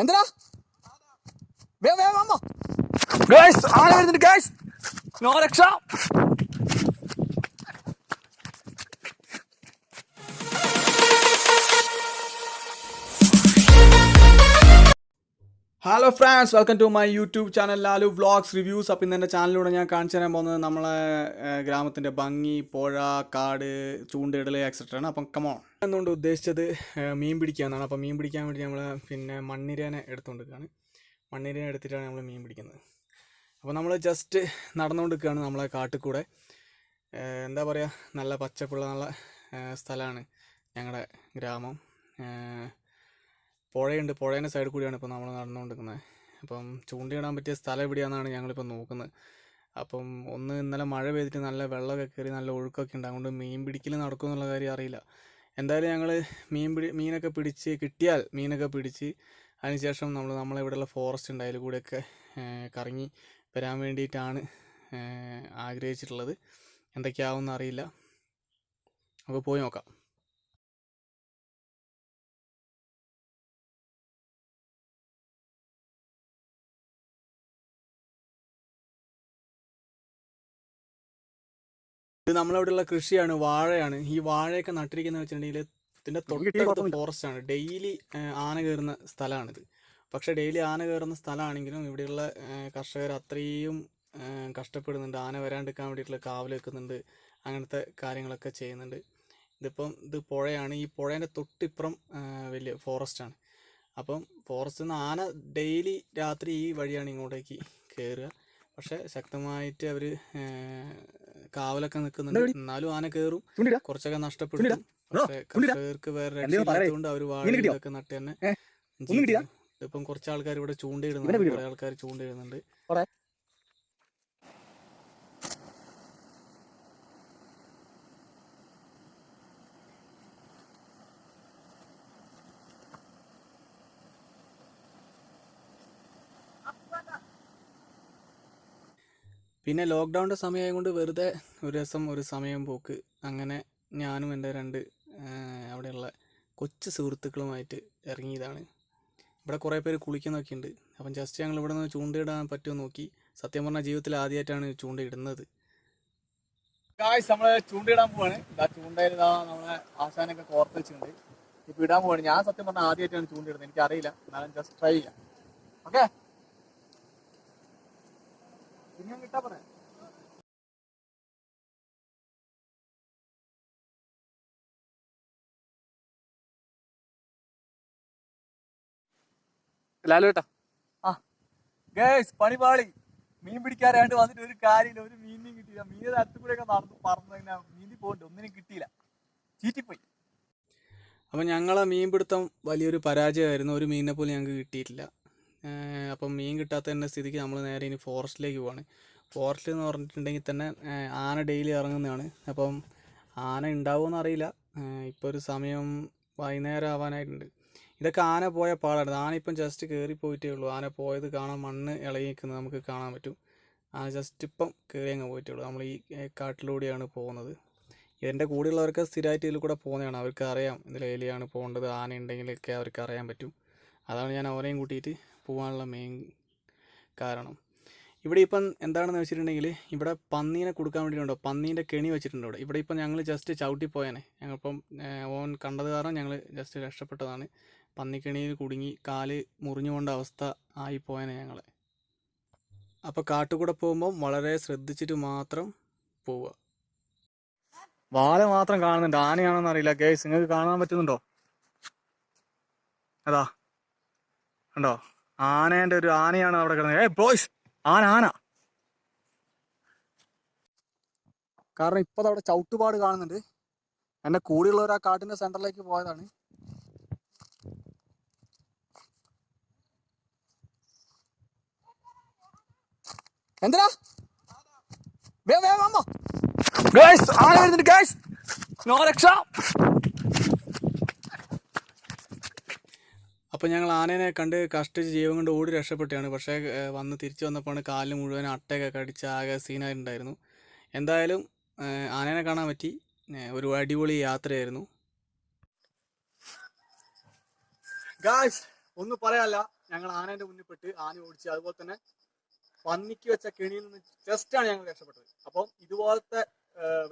എന്തിനാ? വേഗം വേഗം അമ്മ ഗൈസ് ആന വരുന്നുണ്ട് നോ രക്ഷ. Hello friends welcome to my YouTube channel Lalu vlogs reviews അപ്പം ഇന്ന് എന്റെ ചാനലിലൂടെ ഞാൻ കാണിച്ചു തരാൻ പോകുന്നത് നമ്മളെ ഗ്രാമത്തിന്റെ ഭംഗി പുഴ കാട് ചൂണ്ടയിടൽ എക്സെട്ര ആണ്. അപ്പം കമോൺ എന്നുകൊണ്ട് ഉദ്ദേശിച്ചത് മീൻ മീൻ പിടിക്കാന്നാണ്. അപ്പം മീൻ പിടിക്കാൻ വേണ്ടി നമ്മൾ പിന്നെ മണ്ണിരേനെ എടുത്തുകൊണ്ടിരിക്കുകയാണ്. മണ്ണിരേനെ എടുത്തിട്ടാണ് നമ്മൾ മീൻ പിടിക്കുന്നത്. അപ്പോൾ നമ്മൾ ജസ്റ്റ് നടന്നുകൊണ്ടിരിക്കുകയാണ് നമ്മളെ കാട്ടിൽ കൂടെ ഏഹ്, എന്താ പറയുക നല്ല പച്ചപ്പുള്ള നല്ല സ്ഥലമാണ് ഞങ്ങളുടെ ഗ്രാമം. പുഴയുണ്ട്. പുഴേന്റെ സൈഡിൽ കൂടിയാണ് ഇപ്പോൾ നമ്മൾ നടന്നുകൊണ്ടിരിക്കുന്നത് അപ്പം ചൂണ്ടയിടാൻ പറ്റിയ സ്ഥലം എവിടെയാണെന്നാണ് ഞങ്ങളിപ്പോൾ നോക്കുന്നത് അപ്പം ഒന്ന് ഇന്നലെ മഴ പെയ്തിട്ട് നല്ല വെള്ളമൊക്കെ കയറി നല്ല ഒഴുക്കൊക്കെ ഉണ്ട്. അതുകൊണ്ട് മീൻ പിടിക്കൽ നടക്കും എന്നുള്ള കാര്യം അറിയില്ല. എന്തായാലും ഞങ്ങൾ മീൻ പിടി മീനൊക്കെ പിടിച്ച് കിട്ടിയാൽ മീനൊക്കെ പിടിച്ച് അതിനുശേഷം നമ്മൾ നമ്മളിവിടെയുള്ള ഫോറസ്റ്റ് ഉണ്ട്. അതിൽ കൂടെയൊക്കെ കറങ്ങി വരാൻ വേണ്ടിയിട്ടാണ് ആഗ്രഹിച്ചിട്ടുള്ളത്. എന്തൊക്കെയാവുമെന്ന് അറിയില്ല. നമുക്ക് പോയി നോക്കാം. ഇത് നമ്മളവിടെയുള്ള കൃഷിയാണ് വാഴയാണ്. ഈ വാഴയൊക്കെ നട്ടിരിക്കുന്ന വെച്ചിട്ടുണ്ടെങ്കിൽ ഇതിന്റെ തൊട്ടടുത്ത് ഫോറസ്റ്റ് ആണ് ഡെയിലി ആന കയറുന്ന സ്ഥലമാണിത്. പക്ഷെ ഡെയിലി ആന കയറുന്ന സ്ഥലമാണെങ്കിലും ഇവിടെയുള്ള കർഷകർ അത്രയും കഷ്ടപ്പെടുന്നുണ്ട്. ആന വരാണ്ടിരിക്കാൻ വേണ്ടിയിട്ടുള്ള കാവൽ വെക്കുന്നുണ്ട്. അങ്ങനത്തെ കാര്യങ്ങളൊക്കെ ചെയ്യുന്നുണ്ട്. ഇതിപ്പം ഇത് പുഴയാണ്. ഈ പുഴേന്റെ തൊട്ടിപ്പുറം വലിയ ഫോറസ്റ്റ് ആണ് അപ്പം ഫോറസ്റ്റിൽ നിന്ന് ആന ഡെയിലി രാത്രി ഈ വഴിയാണ് ഇങ്ങോട്ടേക്ക് കയറുക. പക്ഷേ ശക്തമായിട്ട് അവർ കാവലൊക്കെ നിൽക്കുന്നുണ്ട്. എന്നാലും ആന കയറും. കുറച്ചൊക്കെ നഷ്ടപ്പെടും പക്ഷെ കർഷകർക്ക് വേറെ. രക്ഷയില്ലാത്തതുകൊണ്ട് അവർ? വാഴയൊക്കെ നട്ട് തന്നെ. ഇപ്പം കുറച്ച് ആൾക്കാർ ഇവിടെ ചൂണ്ടയിടുന്നുണ്ട്? കുറെ ആൾക്കാർ ചൂണ്ടയിടുന്നുണ്ട്. പിന്നെ ലോക്ക്ഡൗണിന്റെ സമയമായത് കൊണ്ട് വെറുതെ ഒരു ദിവസം ഒരു സമയം പോക്ക്. അങ്ങനെ ഞാനും എന്റെ രണ്ട് അവിടെയുള്ള കൊച്ചു സുഹൃത്തുക്കളുമായിട്ട് ഇറങ്ങിയതാണ്. ഇവിടെ കുറേ പേര് കുളിക്കുന്നൊക്കെ ഉണ്ട്. അപ്പം ജസ്റ്റ് ഞങ്ങൾ ഇവിടെ നിന്ന് ചൂണ്ടയിടാൻ പറ്റുമോ നോക്കി. സത്യം പറഞ്ഞാൽ ജീവിതത്തിൽ ആദ്യമായിട്ടാണ് ചൂണ്ടയിടുന്നത് ഗായ്സ് നമ്മളെ ചൂണ്ടയിടാൻ പോവാണ്. ഇതാ ചൂണ്ടയിൽ നമ്മളെ ആശാനൊക്കെ കോർത്ത് വെച്ചിട്ടുണ്ട്. ഇപ്പൊ ഇടാൻ പോവാണ്. ഞാൻ സത്യം പറഞ്ഞാൽ ആദ്യമായിട്ടാണ് ചൂണ്ടയിടുന്നത്. എനിക്ക് അറിയില്ല എന്നാലും ജസ്റ്റ് ട്രൈ ചെയ്യാം. ഓക്കെ പിന്നെ കിട്ടാ പറയാം ലാലുവേട്ടാ ആ. ഗേസ് പണിപാളി. മീൻ പിടിക്കാറാണ്ട് വന്നിട്ട് ഒരു കാര്യമില്ല. ഒരു മീനിനും കിട്ടിയില്ല. മീൻ അടുത്ത് നടന്നു ഒക്കെ നടന്ന് പറന്ന് കഴിഞ്ഞാൽ മീനിൽ പോകണ്ട. ഒന്നിനും കിട്ടിയില്ല. ചീറ്റിപ്പോയി. അപ്പം ഞങ്ങളെ മീൻപിടുത്തം വലിയൊരു പരാജയമായിരുന്നു. ഒരു മീനിനെ പോലും ഞങ്ങൾക്ക് കിട്ടിയിട്ടില്ല. അപ്പം മീൻ കിട്ടാത്തതിന്റെ സ്ഥിതിക്ക് നമ്മൾ നേരെ ഇനി ഫോറസ്റ്റിലേക്ക് പോവാണ്. ഫോറസ്റ്റിൽ എന്ന് പറഞ്ഞിട്ടുണ്ടെങ്കിൽ തന്നെ ആന ഡെയിലി ഇറങ്ങുന്നതാണ്. അപ്പം ആന ഉണ്ടാവുമെന്ന് അറിയില്ല. ഇപ്പോൾ ഒരു സമയം വൈകുന്നേരം ആവാനായിട്ടുണ്ട്. ഇതൊക്കെ ആന പോയ പാടാണ്. ആന ഇപ്പം ജസ്റ്റ് കയറി പോയിട്ടേ ഉള്ളൂ. ആന പോയത് കാണാൻ മണ്ണ് ഇളകി നിൽക്കുന്നത് നമുക്ക് കാണാൻ പറ്റും. ആന ജസ്റ്റ് ഇപ്പം കയറി അങ്ങ് പോയിട്ടേ ഉള്ളൂ. നമ്മൾ ഈ കാട്ടിലൂടെയാണ് പോകുന്നത്. ഇതിന്റെ കൂടെയുള്ളവർക്ക് സ്ഥിരമായിട്ട് ഇതിൽ കൂടെ പോകുന്നതാണ്. അവർക്ക് അറിയാം ഇതിൽ എലിയാണ് പോകേണ്ടത് ആന ഉണ്ടെങ്കിലൊക്കെ അവർക്ക് അറിയാൻ പറ്റും. അതാണ് ഞാൻ അവരെയും കൂട്ടിയിട്ട് പോകാനുള്ള മെയിൻ കാരണം. ഇവിടെ ഇപ്പം എന്താണെന്ന് വെച്ചിട്ടുണ്ടെങ്കിൽ ഇവിടെ പന്നീനെ കൊടുക്കാൻ വേണ്ടിയിട്ടുണ്ടോ? പന്നീന്റെ കെണി വെച്ചിട്ടുണ്ട് ഇവിടെ. ഇവിടെ ഇപ്പം ഞങ്ങൾ ജസ്റ്റ് ചവിട്ടി പോയാനെ. ഞങ്ങളിപ്പം ഓൻ കണ്ടത് കാരണം ഞങ്ങൾ ജസ്റ്റ് രക്ഷപ്പെട്ടതാണ്. പന്നിക്കെണിയിൽ കുടുങ്ങി കാൽ മുറിഞ്ഞു കൊണ്ട അവസ്ഥ ആയി ഞങ്ങൾ അപ്പോൾ കാട്ടുകൂടെ പോകുമ്പം വളരെ ശ്രദ്ധിച്ചിട്ട് മാത്രം പോവുക. വാല മാത്രം കാണുന്നുണ്ട്. ആനയാണെന്ന് അറിയില്ല. ഗേസ് നിങ്ങൾക്ക് കാണാൻ പറ്റുന്നുണ്ടോ? അതാ. കണ്ടോ ആനേന്റെ ഒരു ആനയാണ് അവിടെ കിടന്നത്. ഏ ബോയ്സ് ആന ആന. കാരണം ഇപ്പൊ അവിടെ ചവിട്ടുപാട് കാണുന്നുണ്ട്. എന്റെ കൂടെയുള്ളവർ ആ കാട്ടിന്റെ സെന്ററിലേക്ക് പോയതാണ്. എന്തിനാ? വേഗം വേഗം ആന വരുന്നുണ്ട് ഗൈസ് നോ രക്ഷ. അപ്പോൾ ഞങ്ങൾ ആനേനെ കണ്ട് കഷ്ടിച്ച് ജീവൻ കൊണ്ട് ഓടി രക്ഷപ്പെട്ടാണ് പക്ഷേ വന്ന് തിരിച്ചു വന്നപ്പോഴാണ് കാലിൽ മുഴുവൻ അട്ടയൊക്കെ കടിച്ച് ആകെ സീനായിട്ടുണ്ടായിരുന്നു. എന്തായാലും ആനേനെ കാണാൻ പറ്റി. ഒരു അടിപൊളി യാത്രയായിരുന്നു. ഗായ്സ് ഒന്നും പറയാല്ല ഞങ്ങൾ ആനേന്റെ മുന്നിൽ പെട്ട് ആന ഓടിച്ച് അതുപോലെ തന്നെ പന്നിക്ക് വെച്ച കെണിയിൽ നിന്ന് ജസ്റ്റ് ആണ് ഞങ്ങൾ രക്ഷപ്പെട്ടത്. അപ്പം ഇതുപോലത്തെ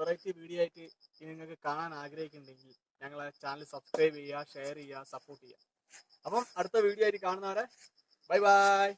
വെറൈറ്റി വീഡിയോ ആയിട്ട് നിങ്ങൾക്ക് കാണാൻ ആഗ്രഹിക്കുന്നുണ്ടെങ്കിൽ ഞങ്ങളെ ചാനൽ സബ്സ്ക്രൈബ് ചെയ്യുക ഷെയർ ചെയ്യുക സപ്പോർട്ട് ചെയ്യുക. അപ്പം അടുത്ത വീഡിയോ ആയിട്ട് കാണുന്നവരെ ബൈ ബൈ